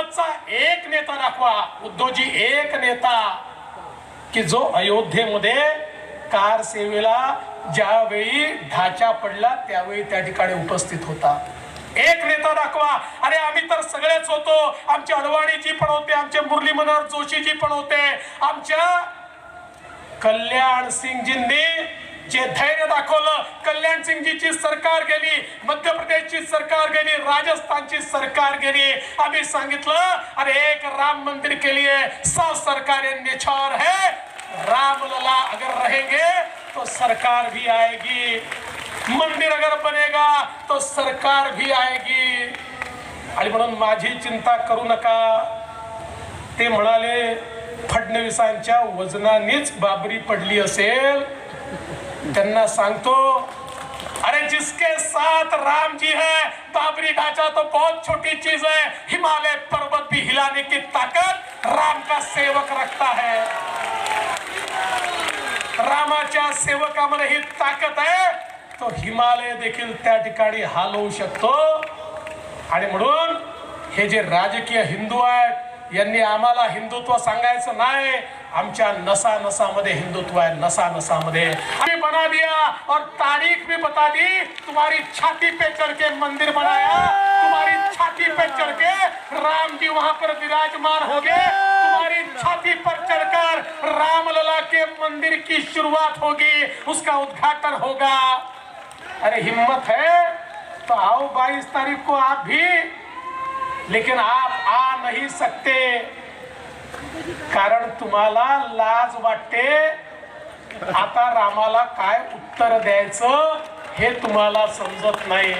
सोबतचा एक नेता दाखवा. उद्धवजी एक नेता. की जो अयोध्येमध्ये कार सेवेला ज्यावेळी ढाचा पडला त्यावेळी त्या ठिकाणी उपस्थित होता. एक नेता दाखवा. अरे आम्ही तर सगळेच होतो. आमचे अडवाणीजी पण होते आमचे मुरली मनोहर जोशीजी पण होते. आमच्या कल्याण सिंगजींनी जे धैर्य दाखवलं कल्याण सिंगजीची सरकार गेली मध्य प्रदेशची सरकार गेली राजस्थानची सरकार गेली. आम्ही सांगितलं अरे एक राम मंदिर के लिए सब सरकारें निछावर है. राम लला अगर रहेंगे तो सरकार भी आएगी. मंदिर अगर बनेगा तो सरकार भी आएगी. आणि म्हणून माझी चिंता करू नका. ते म्हणाले फडणवीसांच्या वजनानेच बाबरी पडली असेल. त्यांना सांगतो अरे जिसके साथ राम जी है बाबरी ढांचा तो बहुत छोटी चीज है। हिमालय पर्वत भी हिलाने की ताकत राम का सेवक रखता है। रामाच्या सेवकामध्ये ही ताकद आहे तो हिमालय देखील त्या ठिकाणी हालवू शकतो. आणि म्हणून हे जे राजकीय हिंदू आहेत यांनी आम्हाला हिंदुत्व सांगायचं नाही. आमच्या नसा नसामध्ये हिंदुत्व आहे नसा नसामध्ये आम्ही बना दिया और तारीख भी बता दी. तुम्हारी छाती पे चढ़ के मंदिर बनाया. तुम्हारी छाती पे चढ़ के राम जी वहाँ पर विराजमान हो गए. तुम्हारी छाती पर चढ़कर रामलला के मंदिर की शुरुआत होगी. उसका उद्घाटन होगा। अरे हिम्मत है? तो आओ 22 तारीख को आप भी लेकिन आप आ नहीं सकते। कारण तुम्हाला लाज वाटते। आता रामाला काय उत्तर द्यायचं हे तुम्हाला समजत नाही.